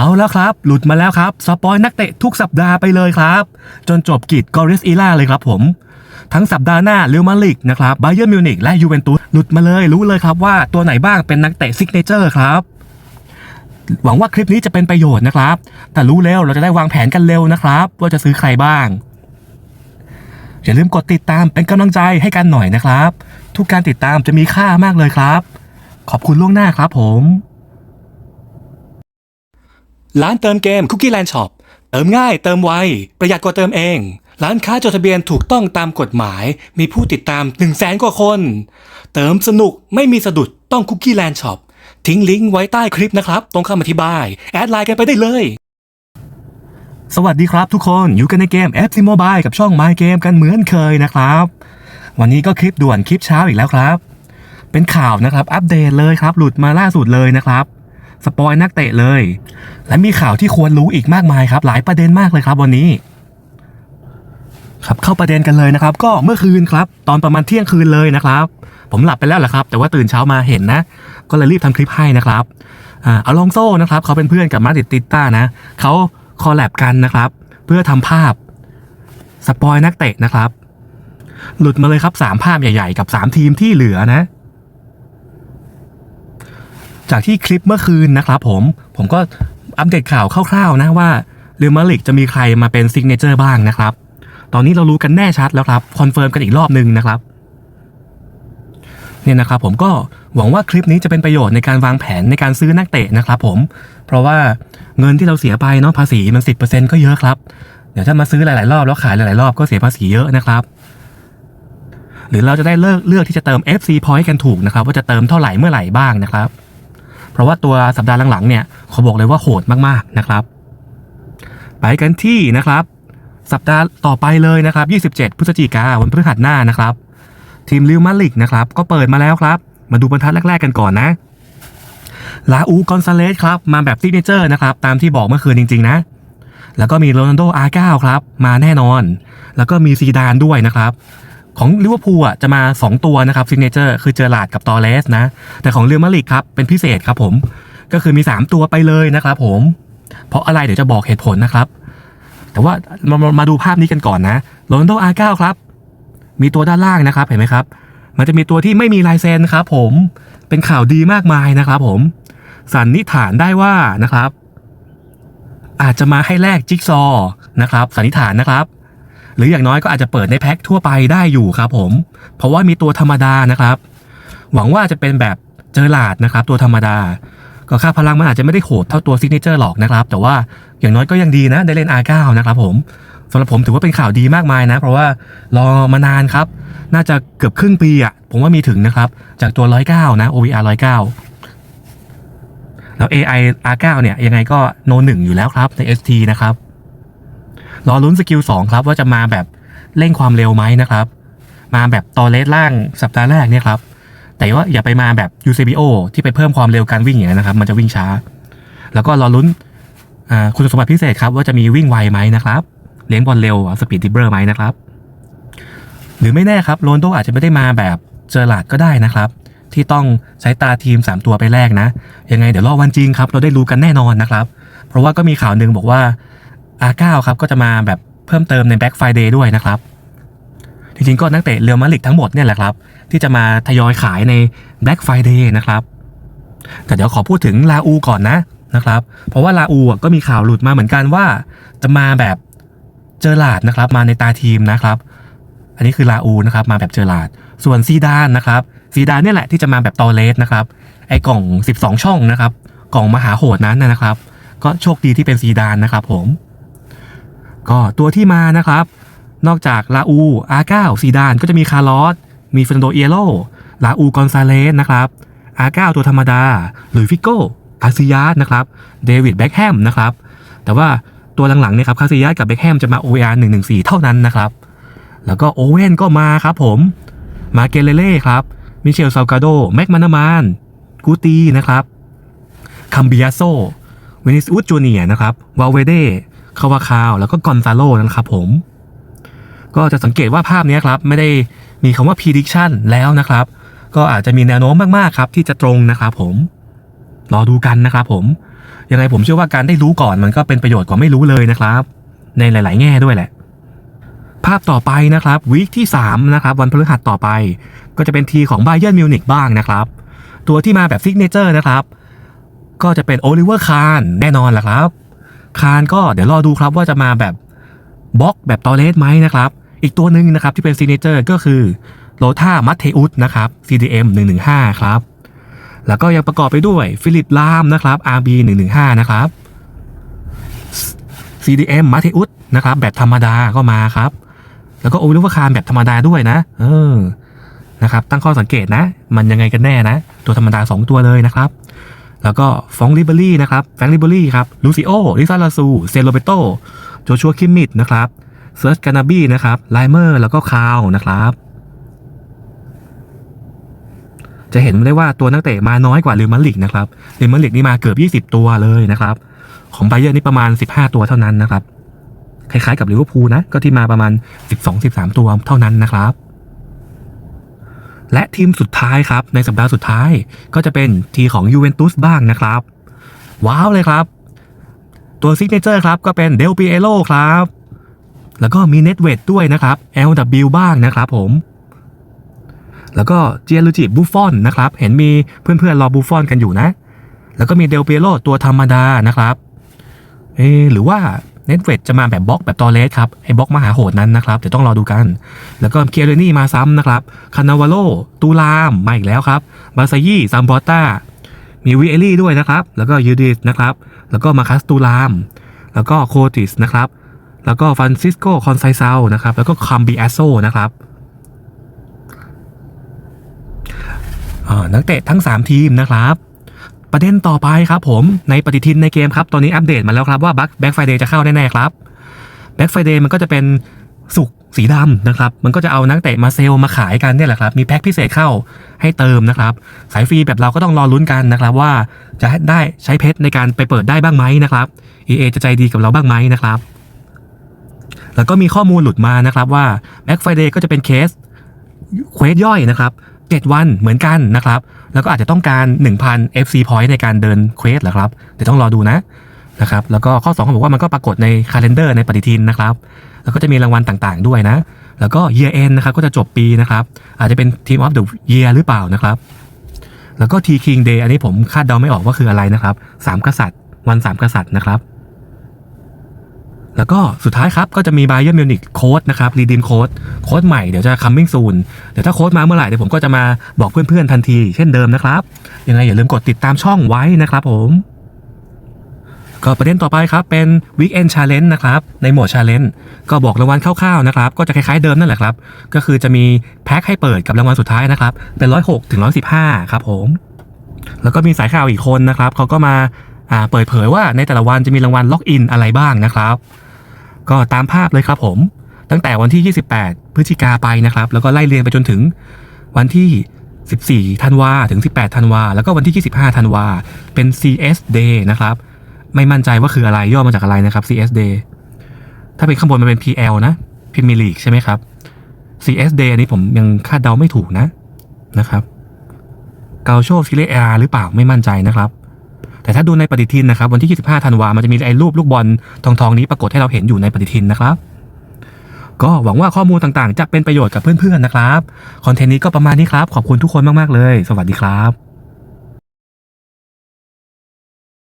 เอาแล้วครับ หลุดมาแล้วครับ สปอยนักเตะทุกสัปดาห์ไปเลยครับ จนจบกิจกอริสอีล่าเลยครับผม ทั้งสัปดาห์หน้าเรอัลมาดริกนะครับไบเยิร์มิวนิกและยูเวนตุสหลุดมาเลยรู้เลยครับว่าตัวไหนบ้างเป็นนักเตะซิกเนเจอร์ครับหวังว่าคลิปนี้จะเป็นประโยชน์นะครับ แต่รู้แล้วเราจะได้วางแผนกันเร็วนะครับ ว่าจะซื้อใครบ้าง อย่าลืมกดติดตามเป็นกำลังใจให้กันหน่อยนะครับ ทุกการติดตามจะมีค่ามากเลยครับ ขอบคุณล่วงหน้าครับผม ร้านเติมเกม Cookie Land Shop เติมง่ายเติมไว ประหยัดกว่าเติมเอง ร้านค้าจดทะเบียนถูกต้องตามกฎหมาย มีผู้ติดตาม 1 0 0 0 0แสนกว่าคน เติมสนุกไม่มีสะดุดต้อง Cookie Land Shop ทิ้งลิงก์ไว้ใต้คลิปนะครับ ตรงคำอธิบาย แอดไลน์กันไปได้เลย สวัสดีครับทุกคนอยู่กันในเกม FC Mobile กับช่อง My Game กันเหมือนเคยนะครับ วันนี้ก็คลิปด่วนคลิปเช้าอีกแล้วครับ เป็นข่าวนะครับ อัปเดตเลยครับ หลุดมาล่าสุดเลยนะครับสปอยนักเตะเลย และมีข่าวที่ควรรู้อีกมากมายครับ หลายประเด็นมากเลยครับวันนี้ ครับเข้าประเด็นกันเลยนะครับ ก็เมื่อคืนครับ ตอนประมาณเที่ยงคืนเลยนะครับ ผมหลับไปแล้วแหละครับ แต่ว่าตื่นเช้ามาเห็นนะ ก็เลยรีบทำคลิปให้นะครับอ่าอลองโซ่นะครับ เขาเป็นเพื่อนกับมาติดติต้านะเขาคอลแลบกันนะครับ เพื่อทำภาพสปอยนักเตะนะครับ หลุดมาเลยครับสามภาพใหญ่ๆ กับสามทีมที่เหลือนะ จากที่คลิปเมื่อคืนนะครับ ผมผมก็ อัปเดตข่าวคร่าวๆนะว่าเรอัลมาดริกจะมีใครมาเป็นซิกเนเจอร์บ้างนะครับ ตอนนี้เรารู้กันแน่ชัดแล้วครับคอนเฟิร์มกันอีกรอบหนึ่งนะครับเนี่ยนะครับผมก็หวังว่าคลิปนี้จะเป็นประโยชน์ในการวางแผนในการซื้อนักเตะนะครับผม เพราะว่าเงินที่เราเสียไปเนาะภาษีมัน10%ก็เยอะครับ เดี๋ยวถ้ามาซื้อหลาย ๆ รอบแล้วขายหลาย ๆ รอบก็เสียภาษีเยอะนะครับ หรือเราจะได้เลือกเลือกที่จะเติม FC point กันถูกนะครับ ว่าจะเติมเท่าไหร่เมื่อไหร่บ้างนะครับ ราะว่าตัวสัปดาห์หลังๆเนี่ยขาบอกเลยว่าโหดมากๆนะครับ ไปกันที่นะครับ สัปดาห์ต่อไปเลยนะครับ 27 พฤศจิกาวันพฤหัสหน้านะครับ ทีมลิวมาลิกนะครับ ก็เปิดมาแล้วครับ มาดูบรรทัดแรก ๆ กันก่อนนะลาอูกอนซาเลสครับมาแบบซิกเนเจอร์นะครับ ตามที่บอกเมื่อคืนจริง ๆ นะ แล้วก็มีโรนัลโดอาร์เก้าครับ มาแน่นอน แล้วก็มีซีดานด้วยนะครับ ของลิเวอร์พูลอะจะมา 2 ตัวนะครับซิกเนเจอร์คือเจอร์ลาดกับตอเรสนะ แต่ของเรือมาดริดครับ เป็นพิเศษครับผม ก็คือมี 3 ตัวไปเลยนะครับผม เพราะอะไรเดี๋ยวจะบอกเหตุผลนะครับ แต่ว่ามามาดูภาพนี้กันก่อนนะโรนัลโดอาร์เก้าครับ มีตัวด้านล่างนะครับเห็นไหมครับ มันจะมีตัวที่ไม่มีลายเซ็นครับผมเป็นข่าวดีมากมายนะครับผม สันนิษฐานได้ว่านะครับ อาจจะมาให้แลกจิ๊กซอว์นะครับ สันนิษฐานนะครับ หรืออย่างน้อยก็อาจจะเปิดในแพ็คทั่วไปได้อยู่ครับผม เพราะว่ามีตัวธรรมดานะครับ หวังว่าจะเป็นแบบเจอหลาดนะครับ ตัวธรรมดา ก็ค่าพลังมันอาจจะไม่ได้โหดเท่าตัวซิกเนเจอร์หรอกนะครับ แต่ว่าอย่างน้อยก็ยังดีนะได้เล่น R9 นะครับผมสำหรับผมถือว่าเป็นข่าวดีมากมายนะ เพราะว่ารอมานานครับ น่าจะเกือบครึ่งปีอะผมว่ามีถึงนะครับ จากตัว 109 นะ OVR 109 แล้ว AI R9 เนี่ยยังไงก็โนหนึ่งอยู่แล้วครับใน ST นะครับ รอลุ้นสกิล2ครับว่าจะมาแบบเร่งความเร็วไหมนะครับ มาแบบตอเลสล่างสัปดาห์แรกเนี่ยครับ แต่ว่าอย่าไปมาแบบ UCBO ที่ไปเพิ่มความเร็วการวิ่งอย่างนั้นะครับ มันจะวิ่งช้า แล้วก็รอลุ้นคุณสมบัติพิเศษครับว่าจะมีวิ่งไวไหมนะครับเลี้ยงบอลเร็วสปีดดิบเบอร์ไหมนะครับ หรือไม่แน่ครับโรนโดอาจจะไม่ได้มาแบบเจอหลาดก็ได้นะครับ ที่ต้องใช้ตาทีม 3 ตัวไปแรกนะ ยังไงเดี๋ยวรอวันจริงครับ เราได้รู้กันแน่นอนนะครับ เพราะว่าก็มีข่าวหนึ่งบอกว่า R9 ครับก็จะมาแบบเพิ่มเติมใน Black Friday ด้วยนะครับ จริงๆก็นักเตะเรียวมาดริกทั้งหมดเนี่ยแหละครับ ที่จะมาทยอยขายใน Black Friday นะครับ แต่เดี๋ยวขอพูดถึงลาอูก่อนนะนะครับ เพราะว่าลาอูก็มีข่าวหลุดมาเหมือนกันว่า จะมาแบบเจอหลาดนะครับมาในตาทีมนะครับ อันนี้คือลาอูนะครับมาแบบเจอหลาด ส่วนซีดานนะครับซีดานเนี่ยแหละที่จะมาแบบตอเลสนะครับไอกล่อง 12 ช่องนะครับ กล่องมหาโหดนั้นนะครับ ก็โชคดีที่เป็นซีดานนะครับผม ก็ตัวที่มานะครับ นอกจากลาอูอาร์เก้าซีดานก็จะมีคาร์ลอสมีเฟรนโดเอโลลาอูกอนซาเลสนะครับอาร์เก้าตัวธรรมดาหรือฟิโก้คาซิยาสนะครับเดวิดแบ็กแฮมนะครับแต่ว่าตัวหลังๆเนี่ยครับคาซิยาสกับแบ็กแฮมจะมา OAR 114 เท่านั้นนะครับแล้วก็โอเว่นก็มาครับผมมาเกเลเล่ครับมิเชลซาลกาโดแม็กมานามานกูตีนะครับคัมบิอาโซเวนิสอุสจูเนียนะครับวาเวเด คาวาคาวแล้วก็กอนซาโลนะครับผม ก็จะสังเกตว่าภาพนี้ครับ ไม่ได้มีคำว่า prediction แล้วนะครับ ก็อาจจะมีแนวโน้มมากๆครับ ที่จะตรงนะครับผม รอดูกันนะครับผม ยังไงผมเชื่อว่าการได้รู้ก่อนมันก็เป็นประโยชน์กว่าไม่รู้เลยนะครับ ในหลาย ๆ แง่ด้วยแหละ ภาพต่อไปนะครับวีคที่3นะครับวันพฤหัสต่อไป ก็จะเป็นทีของ b บ y ย r n มิวนิกบ้างนะครับ ตัวที่มาแบบซิกเนเจอร์นะครับก็จะเป็นโอลิเวอร์คารแน่นอนแหละครับ คารก็เดี๋ยวรอดูครับว่าจะมาแบบบล็อกแบบตอเลสไหมนะครับ อีกตัวหนึ่งนะครับที่เป็นซิกเนเจอร์ก็คือโลธามัตเทอุสนะครับ CDM 115 ครับ แล้วก็ยังประกอบไปด้วยฟิลิปลามนะครับ RB 115 นะครับ CDM มัตเทอุสนะครับ แบบธรรมดาก็มาครับ แล้วก็โอลิเวอร์คารแบบธรรมดาด้วยนะ เออนะครับ ตั้งข้อสังเกตนะ มันยังไงกันแน่นะ ตัวธรรมดา 2 ตัวเลยนะครับ แล้วก็ฟองลิเบอรี่นะครับแฟงลิเบอรี่ครับลูซิโอลิซาลาซูเซโลเบโตโจชัวคิมมิดนะครับเซิร์ชกานาบีนะครับไลเมอร์แล้วก็คาวนะครับจะเห็นได้ว่าตัวนักเตะมาน้อยกว่าเรอัลมาดริดนะครับเรอัลมาดริดนี่มาเกือบ 20 ตัวเลยนะครับ ของไบเยอร์นี่ประมาณ 15 ตัวเท่านั้นนะครับ คล้ายๆกับลิเวอร์พูลนะ ก็ที่มาประมาณ 12-13 ตัวเท่านั้นนะครับ และทีมสุดท้ายครับ ในสัปดาห์สุดท้ายก็จะเป็นทีของยูเวนตุสบ้างนะครับ ว้าวเลยครับ ตัวซิกเนเจอร์ครับก็เป็นเดลปิเอโลครับ แล้วก็มีเน็ตเวดด้วยนะครับ LW บ้างนะครับผม แล้วก็เจียลูจิบูฟอนนะครับ เห็นมีเพื่อนๆรอบูฟอนกันอยู่นะ แล้วก็มีเดลปิเอโลตัวธรรมดานะครับ เอหรือว่า เน็ตเวดจะมาแบบบล็อกแบบตอเลสครับไอ้บล็อกมหาโหดนั้นนะครับเดี๋ยวต้องรอดูกัน แล้วก็เคียร์เรนี่มาซ้ำนะครับคานาวาโลตูลามมาอีกแล้วครับบาซายี่ซัมบอตตามีวิเอลี่ด้วยนะครับ แล้วก็ยูดิสนะครับ แล้วก็มาคัสตูลาม แล้วก็โคติสนะครับ แล้วก็ฟรานซิสโกคอนไซเซานะครับ แล้วก็คัมบิแอสโซนะครับนักเตะทั้ง 3 ทีมนะครับ ประเด็นต่อไปครับผมในปฏิทินในเกมครับตอนนี้อัปเดตมาแล้วครับว่าบัคแบ็กไฟเดย์จะเข้าแน่ๆครับแบ็กไฟเดย์มันก็จะเป็นสุกสีดำนะครับ มันก็จะเอานักเตะมาเซล์มาขายกันเนี่ยแหละครับ มีแพ็คพิเศษเข้าให้เติมนะครับ สายฟรีแบบเราก็ต้องรอลุ้นกันนะครับ ว่าจะได้ใช้เพชรในการไปเปิดได้บ้างไหมนะครับ EA จะใจดีกับเราบ้างไหมนะครับ แล้วก็มีข้อมูลหลุดมานะครับว่า Black Friday ก็จะเป็นเคสเควสย่อยนะครับ 7 วันเหมือนกันนะครับ แล้วก็อาจจะต้องการ 1,000 FC point ในการเดินเควสเหรอครับเดี๋ยวต้องรอดูนะนะครับแล้วก็ข้อ2เขาบอกว่ามันก็ปรากฏในคาล endar ในปฏิทินนะครับ แล้วก็จะมีรางวัลต่างๆด้วยนะ แล้วก็ year end นะครับก็จะจบปีนะครับ อาจจะเป็น team of the year หรือเปล่านะครับ แล้วก็ T King Day อันนี้ผมคาดเดาไม่ออกว่าคืออะไรนะครับสามกษัตริย์วันสามกษัตริย์นะครับ แล้วก็สุดท้ายครับ ก็จะมี Bayern Munich โค้ดนะครับ redeem โค้ดโค้ดใหม่เดี๋ยวจะ coming soon เดี๋ยวถ้าโค้ดมาเมื่อไหร่เดี๋ยวผมก็จะมาบอกเพื่อนๆทันที เช่นเดิมนะครับ ยังไงอย่าลืมกดติดตามช่องไว้นะครับผมก็ประเด็นต่อไปครับ เป็น Weekend Challenge นะครับ ในโหมด Challenge ก็บอกรางวัลคร่าวๆนะครับ ก็จะคล้ายๆเดิมนั่นแหละครับ ก็คือจะมีแพ็คให้เปิดกับรางวัลสุดท้ายนะครับ เป็น106ถึง115ครับผม แล้วก็มีสายข่าวอีกคนนะครับ เขาก็มาอ่าเปิดเผยว่าในแต่ละวันจะมีรางวัลล็อกอินอะไรบ้างนะครับ ก็ตามภาพเลยครับผม ตั้งแต่วันที่ 28 พฤศจิกาไปนะครับ แล้วก็ไล่เรียงไปจนถึงวันที่ 14 ธันวาถึง 18 ธันวา แล้วก็วันที่ 25 ธันวา เป็น CS Day นะครับ ไม่มั่นใจว่าคืออะไรย่อมาจากอะไรนะครับ CS Day ถ้าเป็นข้างบนมันเป็น PL นะ Premier League ใช่ไหมครับ CS Day อันนี้ผมยังคาดเดาไม่ถูกนะนะครับ เกาโชฟิเลอาหรือเปล่าไม่มั่นใจนะครับ แต่ถ้าดูในปฏิทินนะครับวันที่ 25 ธันวามันจะมีไอ้รูปลูกบอลทองทองๆนี้ปรากฏให้เราเห็นอยู่ในปฏิทินนะครับ ก็หวังว่าข้อมูลต่างๆ จะเป็นประโยชน์กับเพื่อนๆนะครับ คอนเทนต์นี้ก็ประมาณนี้ครับ ขอบคุณทุกคนมากๆเลย สวัสดีครับ